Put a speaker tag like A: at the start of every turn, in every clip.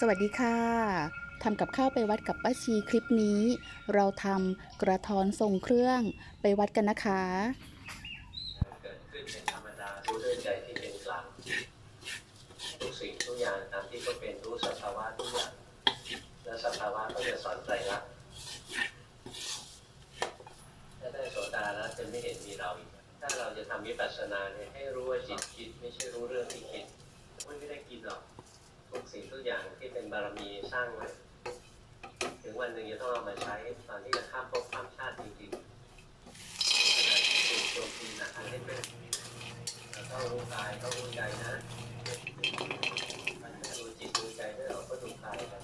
A: สวัสดีค่ะทำกับข้าวไปวัดกับป้าชีคลิปนี้ เราทำกระท้อนทรงเครื่องไปวัดกันนะคะ
B: เกิดขึ้นเป็นธรรมดารู้ด้วยใจที่เป็นกลางทุกสิ่งทุกอย่างตามที่ก็เป็นรู้สภาวะทุกอย่างและสภาวะก็จะสอนใจรักถ้าได้โสดาแล้วจะไม่เห็นมีเราอีกถ้าเราจะทำวิปัสสนาเนี่ยให้รู้ว่าจิตคิดไม่ใช่รู้เรื่องที่คิดไม่ได้กินหรอก ทุกสิ่งทุกอย่างที่เป็นบารมีสร้างไว้ถึงวันหนึ่งจะต้องเอามาใช้ตอนที่จะข้ามภพข้ามชาติจริงๆขณะที่ถูกโจมตีหนักให้เป็นเราต้องรู้กายต้องรู้ใจนะมันจะรู้จิตรู้ใจด้วยเราก็ดูกายกัน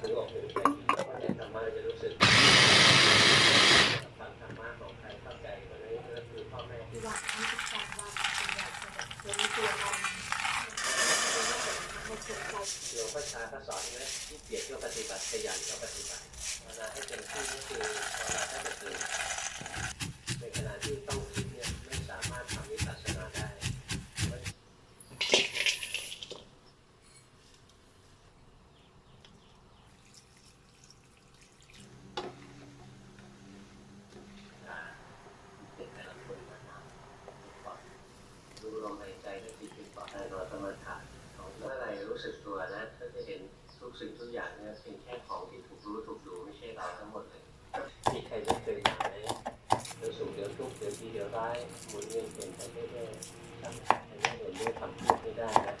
B: รู้ออกรู้ใจแล้วก็ในธรรมะเราจะรู้สึกฟังธรรมะของใครเข้าใจคนนี้ก็คือพ่อแม่ที่
C: วันที่สิบสามวันเป็นแบบจะมีตัวมันไม่สนใจ
B: หลวงพ่อชาก็สอนนะที่เกียรติก็ปฏิบัติขยันก็ปฏิบัติเวลาให้เต็มที่ก็คือเวลาถ้าจะตื่นในขณะที่ต้องคิดเนี่ยไม่สามารถทำวิปัสสนาได้ดูลมหายใจและจิตติดต่อในนอนสมาธิของเมื่อไรรู้สึกตัวนะ ก็จะเห็นทุกสิ่งทุกอย่างเนี่ยเป็นแค่ของที่ถูกรู้ถูกดูไม่ใช่เราทั้งหมดเลยมีใครจะเคยถามไหมเดี๋ยวสุขเดี๋ยวทุกข์เดี๋ยวดีเดี๋ยวร้ายหมุนเวียนเปลี่ยนไปเรื่อยๆทำอันนี้เห็นด้วยทำทุกไม่ได้นะ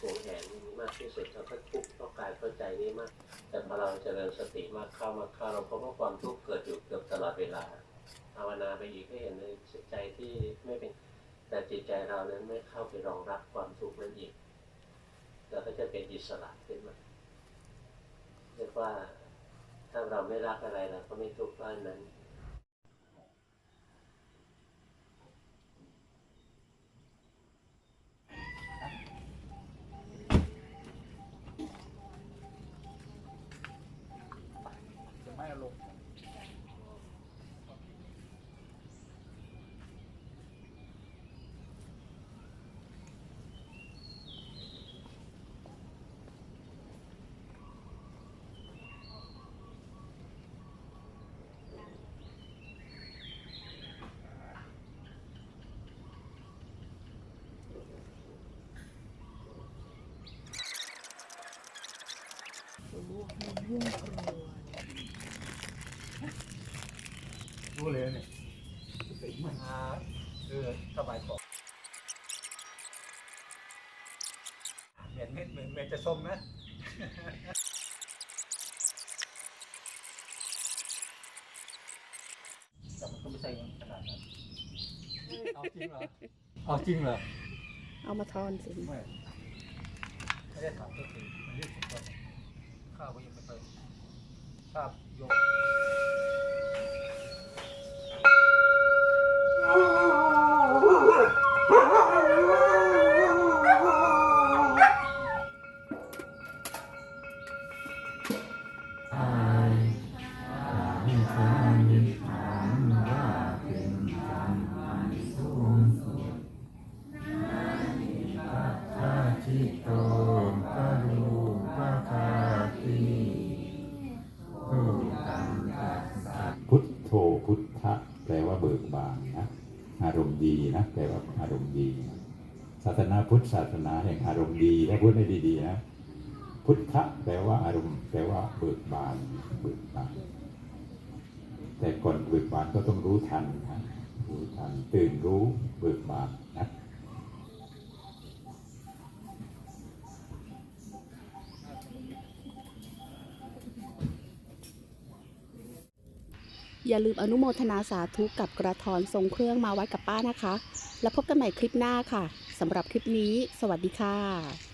B: หวงแหนมากที่สุดเราก็ทุกข์เพราะกายเข้าใจนี้มาก แต่พอเราเจริญสติมากเข้ามากเข้าเราพบว่าความทุกข์เกิดอยู่เกือบตลอดเวลาภาวนาไปอีกก็เห็นในใจที่ไม่เป็นแต่จิตใจเรานั้นไม่เข้าไปรองรับความทุกข์นั้นอีกเราก็จะเป็นอิสระ ว่า ถ้าเราไม่รักอะไรเราก็ไม่ทุกข์บ้านนั้น
D: รู้เลยเนี่ยสิงมันหาเออสบายกว่าเหม็นเม็ดเหม็นเม็ดจะส้มนะแต่มันก็ไม่ใช่ขนาดนั้นเอาจริงเหรอเอาจริงเหรอ
A: เอามาทอนสิ
D: ไม่ไม่ได้ถามก็คือมันเรียกผมว่า ข้าวก็ยังไม่เคยข้าวยกา
E: รมณ์ดีนะแปลว่าอารมณ์ดี ศาสนาพุทธศาสนาแห่งอารมณ์ดีถ้าพูดให้ดีๆนะ พุทธะแปลว่าอารมณ์แปลว่าเบิกบานเบิกบาน แต่ก่อนเบิกบานก็ต้องรู้ทันนะรู้ทันตื่นรู้เบิกบานนะ
A: อย่าลืมอนุโมทนาสาธุกับกระทอนทรงเครื่องมาไว้กับป้านะคะ แล้วพบกันใหม่คลิปหน้าค่ะสำหรับคลิปนี้ สวัสดีค่ะ